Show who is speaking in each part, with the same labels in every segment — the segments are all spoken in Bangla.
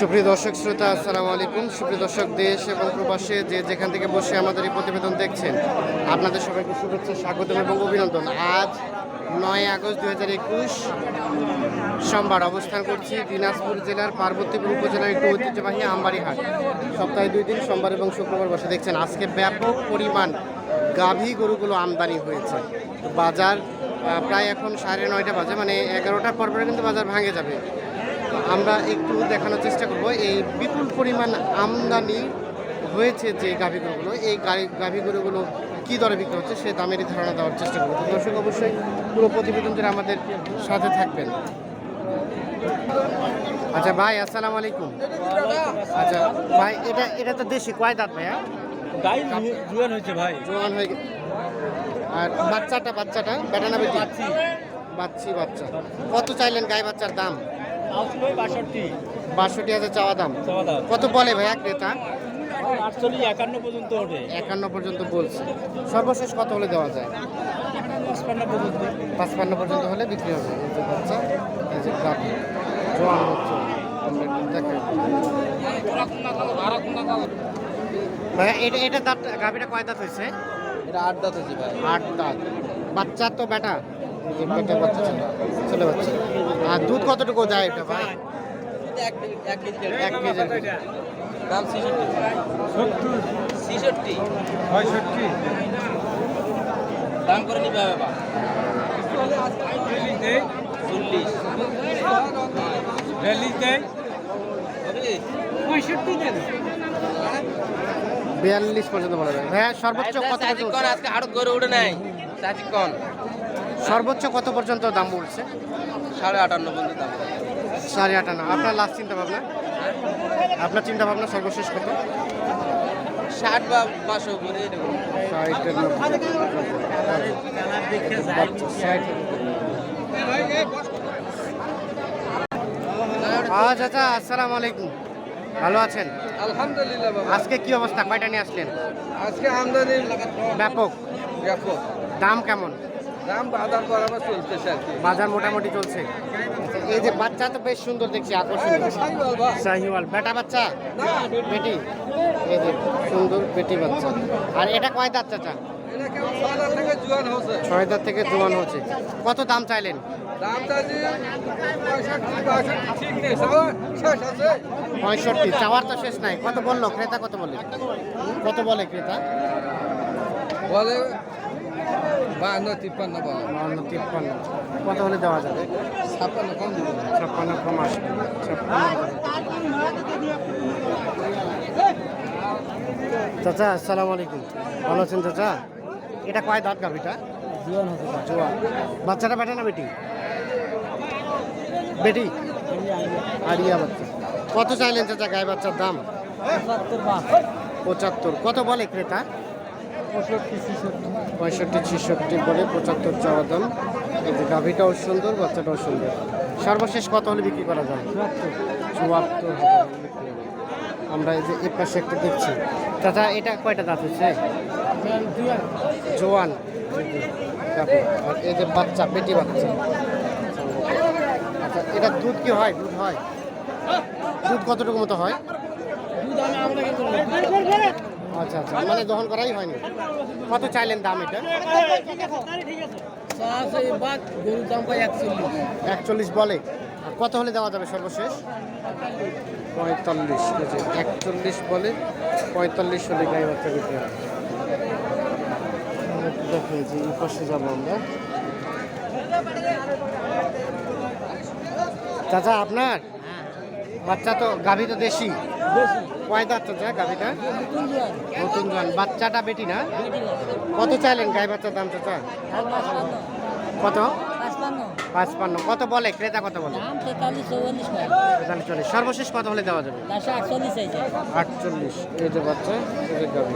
Speaker 1: সুপ্রিয় দর্শক, শ্রোতা, আসসালামু আলাইকুম। সুপ্রিয় দর্শক, দেশ এবং প্রবাসে যে যেখান থেকে বসে আমাদের এই প্রতিবেদন দেখছেন, আপনাদের সবাইকে শুভেচ্ছা, স্বাগতম এবং অভিনন্দন। আজ নয় আগস্ট দু হাজার একুশ, সোমবার অবস্থান করছি দিনাজপুর জেলার পার্বতীপুর উপজেলার একটি ঐতিহ্যবাহী আমবাড়ি হাট সপ্তাহে দুই দিন, সোমবার এবং শুক্রবার বসে দেখছেন। আজকে ব্যাপক পরিমাণ গাভী গরুগুলো আমদানি হয়েছে। বাজার প্রায় এখন সাড়ে নয়টা বাজে মানে এগারোটার পর পরে কিন্তু বাজার ভাঙে যাবে। আমরা একটু দেখানোর চেষ্টা করব। এই বিপুল পরিমাণ আমদানি হয়েছে যে গাভী গরুগুলো এই গাড়ি গাভী গরুগুলো কী দরে বিক্রি হচ্ছে সে দামেরই ধারণা দেওয়ার চেষ্টা করব। তো দর্শক অবশ্যই পুরো প্রতিবেদন জুড়ে আমাদের সাথে থাকবেন। আচ্ছা ভাই আসসালামু আলাইকুম। আচ্ছা ভাই এটা এটা তো দেশি কয় দাঁত ভাইয়া?
Speaker 2: গাই জুয়ান হয়েছে ভাই।
Speaker 1: জোয়ান হয়ে গে- আর বাচ্চাটা বাচ্চাটা বেটা না বেটি? বাচ্চি বাচ্চা। কত চাইলেন গাই বাচ্চার দাম?
Speaker 2: বাষট্টি
Speaker 1: বাষট্টি হাজার চাওয়া দাম। কত বলে ভাইয়া ক্রেতা?
Speaker 2: আটচল্লিশ একান্ন পর্যন্ত ওঠে।
Speaker 1: একান্ন পর্যন্ত বলছে। সর্বশেষ কত হলে দেওয়া যায়?
Speaker 2: পঁচপান্ন পর্যন্ত।
Speaker 1: পাঁচপান্ন পর্যন্ত হলে বিক্রি হবে। এই যে বাচ্চা এই যে গাভি জোয়ান হচ্ছে। আমরা একটু ভাইয়া এটা এটা দাঁত গাভিটা কয় দাঁত হয়েছে?
Speaker 2: এটা আট দাঁত হয়েছে ভাই।
Speaker 1: আট দাঁত। বাচ্চা তো বেটা? যে বাচ্চা ছিল ছেলে বাচ্চা। আর দুধ কতটুকু যায় এটা ভাই?
Speaker 2: এক কেজি দাম ছিষট্টি। ছিষট্টি।
Speaker 3: পঁয়ষট্টি।
Speaker 2: দাম করে নিবে বাবা চল্লিশ।
Speaker 1: বিয়াল্লিশ পর্যন্ত বলা যায় ভাইয়া সর্বোচ্চ কত
Speaker 2: আজকে আড়ত করে উঠে নাই। চাচি কোন
Speaker 1: সর্বোচ্চ কত পর্যন্ত দাম বলছে?
Speaker 2: সাড়ে আটান্ন পর্যন্ত দাম।
Speaker 1: সাড়ে আটান্ন। আপনার লাস্ট চিন্তা ভাবনা আপনার চিন্তা ভাবনা সর্বশেষ কত?
Speaker 2: ষাট বা পাঁচশো করে।
Speaker 1: আজ আচ্ছা আসসালামু আলাইকুম। ভালো আছেন?
Speaker 3: আলহামদুলিল্লাহ
Speaker 1: আজকে কি অবস্থা? কয়টা নিয়ে আসলেন?
Speaker 3: আজকে আমদানি
Speaker 1: ব্যাপক।
Speaker 3: ব্যাপক।
Speaker 1: দাম কেমন?
Speaker 3: দাম বাজার বরাবর চলতেছে আর কি।
Speaker 1: বাজার মোটামুটি চলছে। এই যে বাচ্চা তো বেশ সুন্দর দেখছি আকর্ষণীয়। শাহিওয়াল বেটা বাচ্চা? বেটি। এই যে সুন্দর বেটি বাচ্চা। আর এটা কয় দাঁত চাচা?
Speaker 3: থেকে জোয়ান হচ্ছে।
Speaker 1: ছয় দাঁত থেকে জোয়ান হচ্ছে। কত দাম চাইলেন?
Speaker 3: পঁয়ষট্টি
Speaker 1: চাওয়ার তো শেষ নাই। কত বলল? ক্রেতা কত বলে? কত বলে ক্রেতা?
Speaker 3: বলে বাহান্ন তিপ্পান্ন বলে।
Speaker 1: বাউন্ন তিপ্পান্ন। কত হলে দেওয়া যাবে?
Speaker 3: ছাপ্পান্ন কম দিব।
Speaker 1: ছাপ্পান্ন কম আসবে। ছাপ্পান্ন চাচা আসসালামু আলাইকুম। ভালো আছেন চাচা? এটা কয় দাঁত গাভিটা?
Speaker 2: জুয়ান হতে
Speaker 1: বাচ্চাটা বেটা না বেটি? বেটি? আরিয়া বাচ্চা। কত চাইলেন চাচা গায়ে বাচ্চার দাম? পঁচাত্তর। কত বলে ক্রেতা? পঁয়ষট্টি ছিষট্টি বলে পঁচাত্তর চাওয়া দাম। এই গাভিটাও সুন্দর, বাচ্চাটাও সুন্দর। সর্বশেষ কত হলে বিক্রি করা যায়? চুয়াত্তর। আমরা এই যে এর পাশে একটা দেখছি। চাচা, এটা কয়টা দাঁত হচ্ছে? জোয়ান। আর এই যে বাচ্চা, পেটি বাচ্চা। আচ্ছা এটা দুধ কি হয়? দুধ হয়? দুধ কতটুকু মতো হয়? আচ্ছা আচ্ছা মানে দহন করাই হয়নি। কত চাইলেন দাম এটা?
Speaker 2: একচল্লিশ
Speaker 1: বলে। আর কত হলে দেওয়া যাবে সর্বশেষ? পঁয়তাল্লিশ যে একচল্লিশ বলে পঁয়তাল্লিশ হলে গাই বাচ্চা বিক্রি হয় দেখে যে এই পাশে যাব আমরা। চাচা আপনার? বাচ্চা তো গাভী তো দেশি। কয় দাঁত চাচা গাভীটা? নতুন জন বাচ্চাটা বেটি না? কত চাইলেন গাই বাচ্চার দাম চাচা? কত? পাঁচপান্ন। কত বলে? ক্রেতা কত বলে?
Speaker 4: তেতাল্লিশ
Speaker 1: চল্লিশ। সর্বশেষ কত হলে দেওয়া যাবে?
Speaker 4: আটচল্লিশ
Speaker 1: এই যে বাচ্চা এই যে গাভী।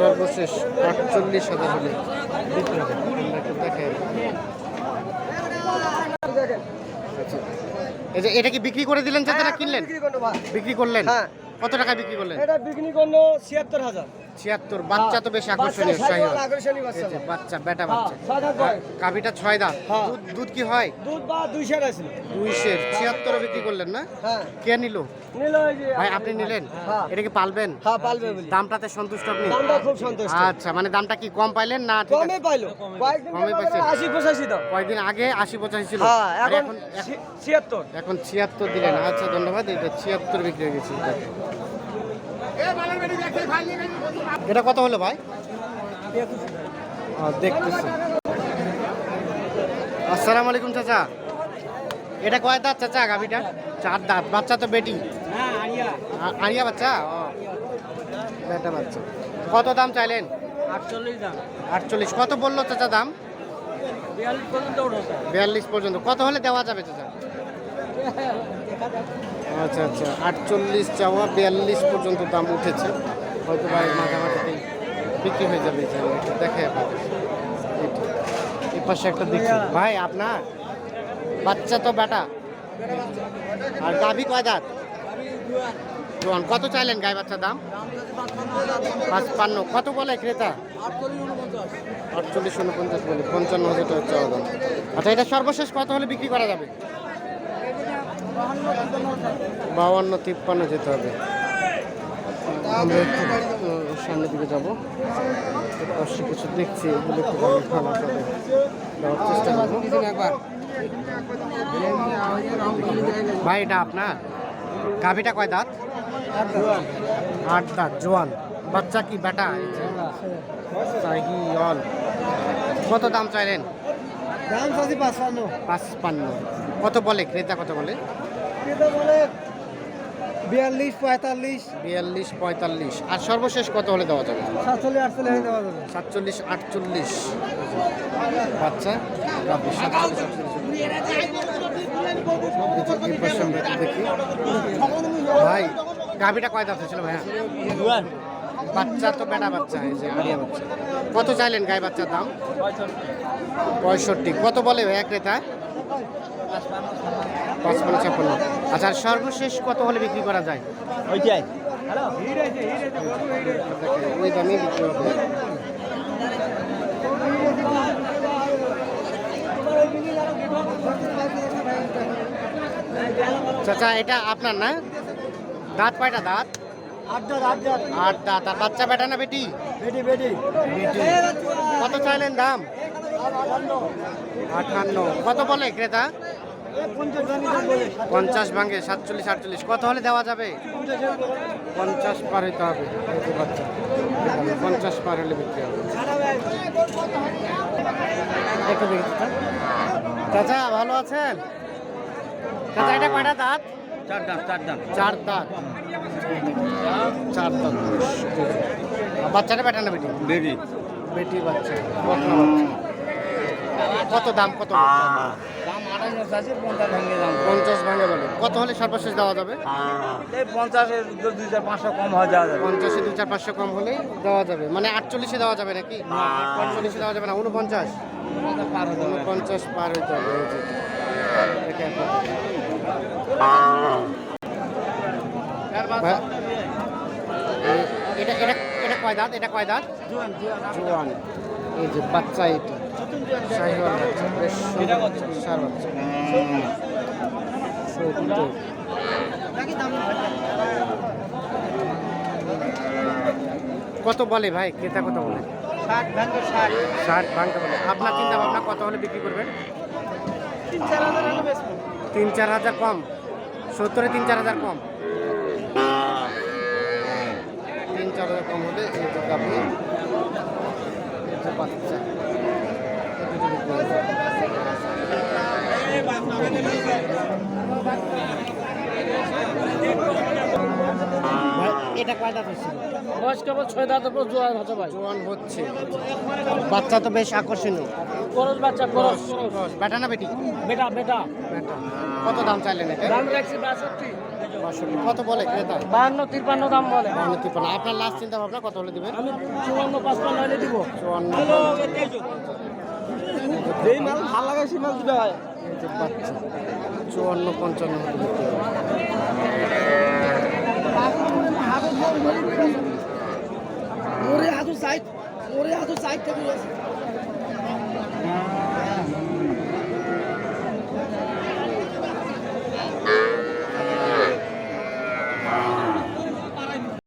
Speaker 1: সর্বশেষ আটচল্লিশ হাজার হলে আচ্ছা। এই যে এটা কি বিক্রি করে দিলেন চাচা না কিনলেন
Speaker 3: বিক্রি
Speaker 1: বিক্রি করলেন?
Speaker 3: হ্যাঁ।
Speaker 1: কত টাকা বিক্রি করলেন?
Speaker 3: এটা বিক্রি করল ছিয়াত্তর হাজার।
Speaker 1: ছিয়াত্তর বাচ্চা তো বেশ আকর্ষণীয়
Speaker 3: আকর্ষণীয় বাচ্চা।
Speaker 1: বাচ্চা বেটা বাচ্চা।
Speaker 3: ছয় দাঁত
Speaker 1: ছয় দাঁত।
Speaker 3: হ্যাঁ।
Speaker 1: দুধ দুধ কি হয়?
Speaker 3: দুধ বা দুইশো আছে
Speaker 1: দুই সের। ছিয়াত্তর বিক্রি করলেন না?
Speaker 3: হ্যাঁ।
Speaker 1: কে নিল? ভাই আপনি নিলেন?
Speaker 3: হ্যাঁ।
Speaker 1: এটা কি পালবেন?
Speaker 3: হ্যাঁ পালবে
Speaker 1: দামটাতে সন্তুষ্ট আপনি?
Speaker 3: দামটা খুব সন্তুষ্ট।
Speaker 1: আচ্ছা মানে দামটা কি কম পাইলেন না
Speaker 3: কমে পাইলো। কয়েকদিন
Speaker 1: কমে পাইছে।
Speaker 3: আশি পঁচাশি দাম।
Speaker 1: কয়েকদিন আগে আশি পঁচাশি ছিল।
Speaker 3: হ্যাঁ এখন ছি- ছিয়াত্তর।
Speaker 1: এখন ছিয়াত্তর দিলেন। আচ্ছা ধন্যবাদ। এটা ছিয়াত্তর বিক্রি হয়ে গেছে। এটা। কত হলো ভাই? দেখতেছি। আসসালামু আলাইকুম চাচা। এটা কয় দাঁত চাচা গাভিটা? চার দাঁত। বাচ্চা তো বেটি।
Speaker 3: আরিয়া
Speaker 1: বাচ্চা? বেটা বাচ্চা। কত দাম চাইলেন?
Speaker 3: আটচল্লিশ দাম।
Speaker 1: আটচল্লিশ কত বলল চাচা দাম?
Speaker 3: বিয়াল্লিশ পর্যন্ত
Speaker 1: বিয়াল্লিশ পর্যন্ত। কত হলে দেওয়া যাবে চাচা? আচ্ছা আচ্ছা। আটচল্লিশ চাওয়া, বিয়াল্লিশ পর্যন্ত দাম উঠেছে। হয়তো বা মাঝামাঝিতেই বিক্রি হয়ে যাবে। দেখে আপনাদের পাশে একটা দেখছি ভাই, আপনার? বাচ্চা তো বেটা। আর গাভী কয় দাঁত? জোয়ান, কত চাইলেন গায়ে বাচ্চার দাম? পাঁচপান্ন। কত বলে ক্রেতা? আটচল্লিশ উনপঞ্চাশ বলে। পঞ্চান্ন হাজার টাকা চাওয়া দাম। আচ্ছা এটা সর্বশেষ কত হলে বিক্রি করা যাবে? বাউান্ন তিপ্পান্ন যেতে হবে। আমরা একটু আহ, সামনের দিকে যাব। পাশে কিছু দেখছি এগুলো একটু ভালো ভালো আপনাদের দেওয়ার চেষ্টা করব। ভাই এটা আপনার? গাভিটা কয় দাঁত? আট দাঁত জোয়ান। বাচ্চা কি বেটা? কত দাম চাইলেন?
Speaker 3: দাম পাঁচপান্ন।
Speaker 1: পাঁচপান্ন। কত বলে? ক্রেতা কত বলে?
Speaker 3: কিন্তু বলে বিয়াল্লিশ পঁয়তাল্লিশ।
Speaker 1: বিয়াল্লিশ পঁয়তাল্লিশ। আর সর্বশেষ কত হলে দেওয়া যাবে?
Speaker 3: সাতচল্লিশ আটচল্লিশ দেওয়া যাবে।
Speaker 1: সাতচল্লিশ আটচল্লিশ। বাচ্চা? দেখি ভাই গাভিটা কয় দাঁত ছিল ভাইয়া? বাচ্চা তো বেটা বাচ্চা এই যে আরিয়া বাচ্চা। কত চাইলেন গায়ে বাচ্চার দাম? পঁয়ষট্টি। কত বলে ভাইয়া ক্রেতা? পাঁচপান্ন ছাপ্পান্ন। আচ্ছা আর সর্বশেষ কত হলে বিক্রি করা যায়?
Speaker 3: ওইটাই।
Speaker 1: ওই দামে বিক্রি হবে। চাচা এটা আপনার না? দাঁত কয়টা দাঁত। আট দাঁত। আর বাচ্চা বেটা না বেটি?
Speaker 3: বেটি বেটি।
Speaker 1: বেটি। কত চাইলেন দাম? আটান্ন। কত বলে ক্রেতা? পঞ্চাশ ভাঙে সাতচল্লিশ আটচল্লিশ। কত হলে দেওয়া যাবে? পঞ্চাশ পার হইতে হবে। বাচ্চা পঞ্চাশ পার হলে বিক্রি হবে। একটু দেখি। চাচা। ভালো আছেন? চাচা এটা কয়টা দাঁত?
Speaker 3: চার দাম চার দাম
Speaker 1: চার দাঁত। চার দাঁত। বাচ্চাটা বেটা না বেটি?
Speaker 3: বেটি।
Speaker 1: বেটি বাচ্চা। কত দাম? কত?
Speaker 3: দাম পঞ্চাশ ভেঙে
Speaker 1: পঞ্চাশ বলে কত হলে সর্বশেষ দেওয়া যাবে?
Speaker 3: এই পঞ্চাশের দুই চার পাঁচশো কম হয়ে যাওয়া যাবে।
Speaker 1: পঞ্চাশে দু চার পাঁচশো কম হলেই দেওয়া যাবে। মানে আটচল্লিশে দেওয়া যাবে নাকি? পঞ্চল্লিশে দেওয়া যাবে না উনপঞ্চাশ
Speaker 3: হয়ে
Speaker 1: উনপঞ্চাশ পার হইতে হবে এই যে। দেখে এখন। ভাই, এ- এটা এটা এটা কয় দাঁত? এটা কয় দাঁত? জোয়ান। এই যে বাচ্চা এটি। কত বলে ভাই? ক্রেতা কত বলে?
Speaker 3: ষাট
Speaker 1: বলে। আপনার চিন্তা ভাবনা কত হলে বিক্রি করবেন?
Speaker 3: তিন চার হাজার
Speaker 1: কম। সত্তরে তিন চার হাজার কম। তিন চার হাজার কম হলে এই যে বাচ্চা এই দুটো বিক্রি হয়ে যাবে। ভাই, এটা কয় দাঁত হচ্ছিল
Speaker 4: বয়স কেবল ছয় দাঁতের পর জোয়ান হতে পারে
Speaker 1: জোয়ান হচ্ছে। বাচ্চা তো বেশ আকর্ষণীয়।
Speaker 4: করস বাচ্চা করস
Speaker 1: বেটা না বেটি?
Speaker 4: বেটা বেটা।
Speaker 1: কত দাম চাইলেন এটা?
Speaker 4: দাম রাখছি বাষট্টি।
Speaker 1: কত বলে ক্রেতা?
Speaker 4: বাহান্ন তিপ্পান্ন দাম বলে।
Speaker 1: বাহান্ন তিপ্পান্ন আপনার লাস্ট চিন্তা ভাবনা কত হলে দিবেন?
Speaker 4: আমি চুয়ান্ন পাঁচপান্ন হলে দিব।
Speaker 1: চুয়ান্ন।
Speaker 3: যেই মাল ভালো লাগে সেই মাল দিতে হয়
Speaker 1: চুয়ান্ন পঞ্চান্ন।
Speaker 3: ওরে আদু সাইড ওরে আদু সাইড থেকে